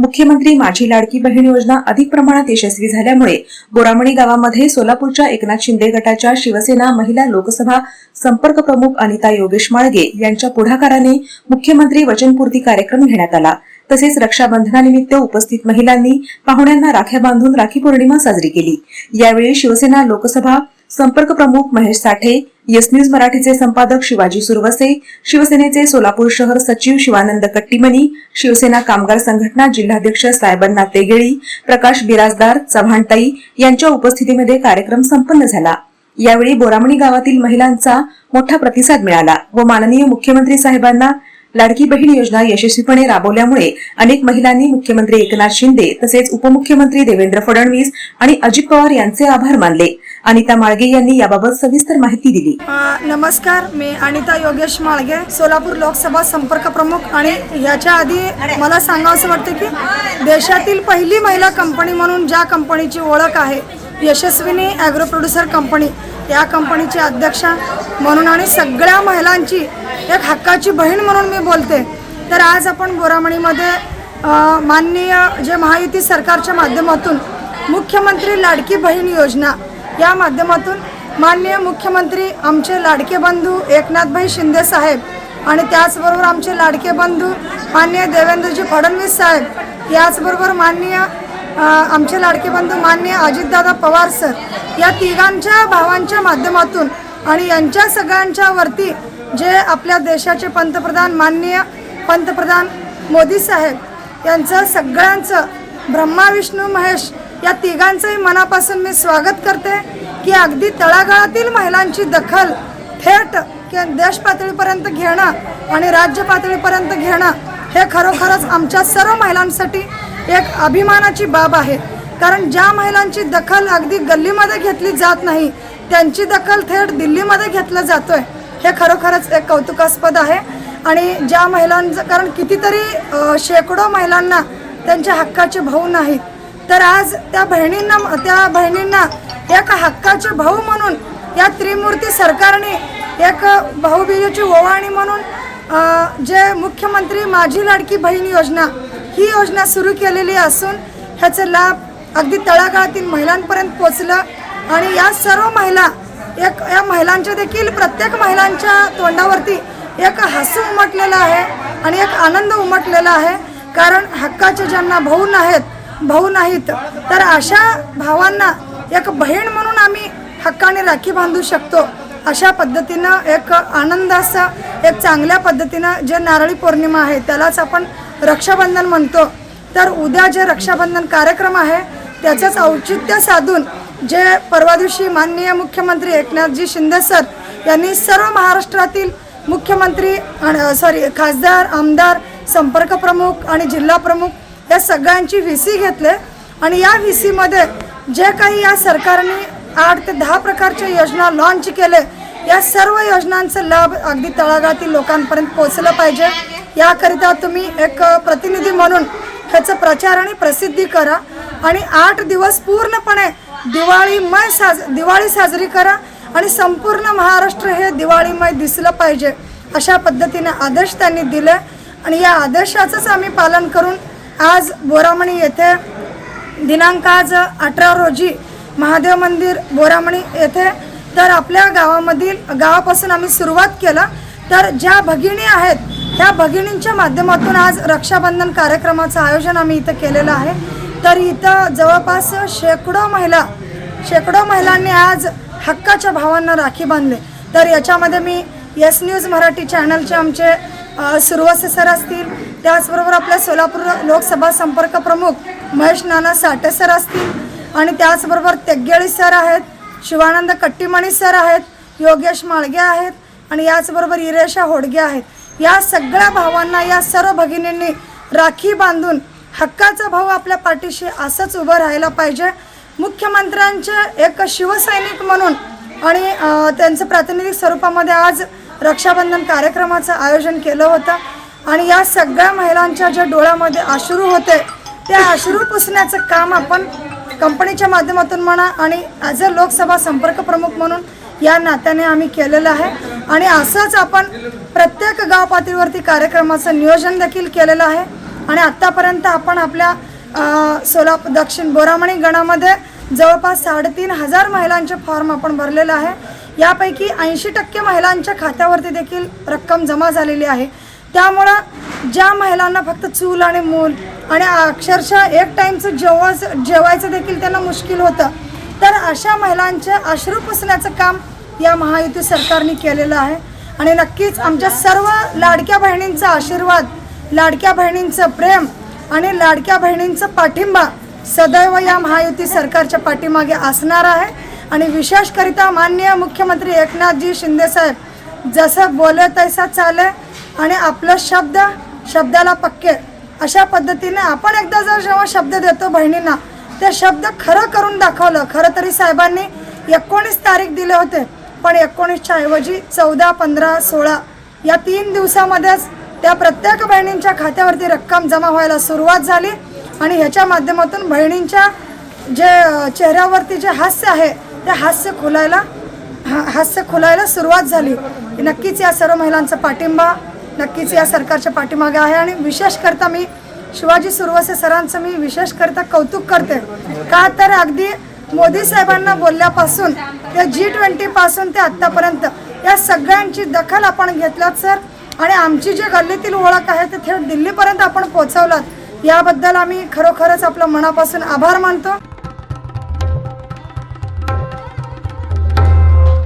मुख्यमंत्री माझी लाडकी बहीण योजना अधिक प्रमाणात यशस्वी झाल्यामुळे बोरामणी गावामध्ये सोलापूरच्या एकनाथ शिंदे गटाच्या शिवसेना महिला लोकसभा संपर्क प्रमुख अनिता योगेश माळगे यांच्या पुढाकाराने मुख्यमंत्री वचनपूर्ती कार्यक्रम घेण्यात आला. तसेच रक्षाबंधनानिमित्त उपस्थित महिलांनी पाहुण्यांना राख्या बांधून राखी पौर्णिमा साजरी केली. यावेळी शिवसेना लोकसभा संपर्क प्रमुख महेश साठे यस न्यूज मराठीचे संपादक शिवाजी सुरवसे शिवसेनेचे सोलापूर शहर सचिव शिवानंद कट्टीमनी शिवसेना कामगार संघटना जिल्हाध्यक्ष साहेबांना तेगेळी प्रकाश बिराजदार चव्हाणताई यांच्या उपस्थितीमध्ये कार्यक्रम संपन्न झाला. यावेळी बोरामणी गावातील महिलांचा मोठा प्रतिसाद मिळाला व माननीय मुख्यमंत्री साहेबांना लाडकी बहीण योजना यशस्वीपणे राबवल्यामुळे अनेक महिलांनी मुख्यमंत्री एकनाथ शिंदे तसेच उपमुख्यमंत्री देवेंद्र फडणवीस आणि अजित पवार यांचे आभार मानले. अनिता माळगे यांनी याबाबत सविस्तर माहिती दिली. नमस्कार मी अनिता योगेश माळगे सोलापूर लोकसभा संपर्क प्रमुख आणि याच्या आधी मला सांगावंसं वाटतं की देशातील पहिली महिला कंपनी म्हणून ज्या कंपनीची ओळख आहे यशस्विनी ॲग्रो प्रोड्युसर कंपनी या कंपनीची अध्यक्षा म्हणून आणि सगळ्या महिलांची एक हक्काची बहीण म्हणून मी बोलते तर आज आपण बोरामणीमध्ये माननीय जे महायुती सरकारच्या माध्यमातून मुख्यमंत्री लाडकी बहीण योजना या माध्यमातून माननीय मुख्यमंत्री आमचे लाडके बंधू एकनाथभाई शिंदे साहेब आणि त्याचबरोबर आमचे लाडके बंधू माननीय देवेंद्रजी फडणवीस साहेब याचबरोबर माननीय आमचे लाडके बंधू माननीय अजितदादा पवार सर या तिघांच्या भावांच्या माध्यमातून आणि यांच्या सगळ्यांच्या वरती जे आपल्या देशाचे पंतप्रधान माननीय पंतप्रधान मोदी साहेब यांचं सगळ्यांचं ब्रह्मा विष्णू महेश या तिघांचंही मनापासून मी स्वागत करते की अगदी तळागाळातील महिलांची दखल थेट देश पातळीपर्यंत घेणं आणि राज्य पातळीपर्यंत घेणं हे खरोखरच आमच्या सर्व महिलांसाठी एक अभिमानाची बाब आहे. कारण ज्या महिलांची दखल अगदी गल्लीमध्ये घेतली जात नाही त्यांची दखल थेट दिल्लीमध्ये घेतलं जातोय हे खरोखरच एक कौतुकास्पद आहे. आणि ज्या महिलांचं कारण कितीतरी शेकडो महिलांना त्यांच्या हक्काचे भाऊ नाहीत. तर आज त्या बहिणींना त्या बहिणींना एक हक्काचे भाऊ म्हणून या त्रिमूर्ती सरकारने एक भाऊबीजेची ओवाळणी म्हणून जे मुख्यमंत्री माझी लाडकी बहीण योजना ही योजना सुरू केलेली असून ह्याचा लाभ अगदी तळागाळातील महिलांपर्यंत पोचलं आणि या सर्व महिला एक या महिलांच्या देखील प्रत्येक महिलांच्या तोंडावरती एक हसू उमटलेलं आहे आणि एक आनंद उमटलेला आहे. कारण हक्काचे ज्यांना भाऊ नाहीत भाऊ नाहीत. तर अशा भावांना एक बहीण म्हणून आम्ही हक्काने राखी बांधू शकतो. अशा पद्धतीनं एक आनंदाचं एक चांगल्या पद्धतीनं जे नारळी पौर्णिमा आहे त्यालाच आपण रक्षाबंधन म्हणतो. तर उद्या जे रक्षाबंधन कार्यक्रम आहे त्याचंच औचित्य साधून जे परवा दिवशी माननीय मुख्यमंत्री एकनाथजी शिंदे सर यांनी सर्व महाराष्ट्रातील मुख्यमंत्री आणि सॉरी खासदार आमदार संपर्क प्रमुख आणि जिल्हा प्रमुख या सगळ्यांची व्ही सी घेतले आणि या व्ही सीमध्ये जे काही या सरकारने आठ ते दहा प्रकारच्या योजना लॉन्च केले या सर्व योजनांचा लाभ अगदी तळागाळातील लोकांपर्यंत पोहोचलं पाहिजे. याकरिता तुम्ही एक प्रतिनिधी म्हणून ह्याचं प्रचार आणि प्रसिद्धी करा आणि आठ दिवस पूर्णपणे दिवाळीमय साज दिवाळी साजरी करा आणि संपूर्ण महाराष्ट्र हे दिवाळीमय दिसलं पाहिजे. अशा पद्धतीने आदेश त्यांनी दिले आणि या आदेशाचंच आम्ही पालन करून आज बोरामणी येथे दिनांक आज अठरा रोजी महादेव मंदिर बोरामणी येथे. तर आपल्या गावामधील गावापासून आम्ही सुरुवात केलं. तर ज्या भगिनी आहेत ह्या भगिनींच्या माध्यमातून आज रक्षाबंधन कार्यक्रमाचं आयोजन आम्ही इथं केलेलं आहे. तर इथं जवळपास शेकडो महिला शेकडो महिलांनी आज हक्काच्या भावांना राखी बांधले. तर याच्यामध्ये मी येस न्यूज मराठी चॅनलचे आमचे अ, सुरवसे सर असतील त्याचबरोबर आपल्या सोलापूर लोकसभा संपर्क प्रमुख महेश नाना साठे सर असतील. आणि त्याचबरोबर तेग्गेळी सर आहेत शिवानंद कट्टीमणी सर आहेत योगेश माळगे आहेत आणि याचबरोबर इरेशा होडगे आहेत. या सगळ्या भावांना या सर्व भगिनींनी राखी बांधून हक्काचा भाऊ आपल्या पाठीशी असंच उभं राहायला पाहिजे. मुख्यमंत्र्यांचे एक शिवसैनिक म्हणून आणि त्यांचं प्रातिनिधिक स्वरूपामध्ये आज रक्षाबंधन कार्यक्रमाचं आयोजन केलं होतं. आणि या सगळ्या महिलांच्या ज्या डोळ्यामध्ये अश्रू होते त्या अश्रू पुसण्याचं काम आपण कंपनीच्या माध्यमातून म्हणा आणि ॲज अ लोकसभा संपर्क प्रमुख म्हणून या नात्याने आम्ही केलेलं आहे. आणि असंच आपण प्रत्येक गाव पातळीवरती कार्यक्रमाचं नियोजन देखील केलेलं आहे. आणि आत्तापर्यंत आपण आपल्या सोलापूर दक्षिण बोरामणी गणामध्ये जवळपास साडेतीन हजार महिलांचे फॉर्म आपण भरलेलं आहे. यापैकी ऐंशी टक्के महिलांच्या खात्यावरती देखील रक्कम जमा झालेली आहे. त्यामुळं ज्या महिलांना फक्त चूल आणि मूल आणि अक्षरशः एक टाईमचं जेवायचं जेवायचं देखील त्यांना मुश्किल होतं तर अशा महिलांचे अश्रू पुसण्याचं काम या महायुती सरकारने केलेलं आहे. आणि नक्कीच आमच्या सर्व लाडक्या बहिणींचा आशीर्वाद लाडक्या बहिणींचं प्रेम आणि लाडक्या बहिणींचा पाठिंबा सदैव या महायुती सरकारच्या पाठीमागे असणार आहे. आणि विशेषकरिता माननीय मुख्यमंत्री एकनाथजी शिंदेसाहेब जसं बोलत तसा चाले आणि आपलं शब्द शब्दाला पक्के. अशा पद्धतीने आपण एकदा जर जेव्हा शब्द देतो बहिणींना ते शब्द खरं करून दाखवलं. खरं तरी साहेबांनी एकोणीस तारीख दिले होते पण एकोणीसच्या ऐवजी चौदा पंधरा सोळा या तीन दिवसामध्येच त्या प्रत्येक बहिणींच्या खात्यावरती रक्कम जमा व्हायला सुरुवात झाली आणि ह्याच्या माध्यमातून बहिणींच्या जे चेहऱ्यावरती जे हास्य आहे ते हास्य खुलायला हा- हास्य खुलायला सुरुवात झाली. नक्कीच या सर्व महिलांचा पाठिंबा नक्कीच या सरकारच्या पाठीमागे आहे आणि विशेष करता मी शिवाजी सुरवसे सरांचं मी विशेष करता कौतुक करते. का तर अगदी मोदी साहेबांना बोलल्यापासून ते जी ट्वेंटी पासून ते आत्तापर्यंत या सगळ्यांची दखल आपण घेतलात सर. आणि आमची जी गल्लीतील ओळख आहे ते थेट दिल्लीपर्यंत आपण पोहोचवलात. याबद्दल आम्ही खरोखरच आपलं मनापासून आभार मानतो.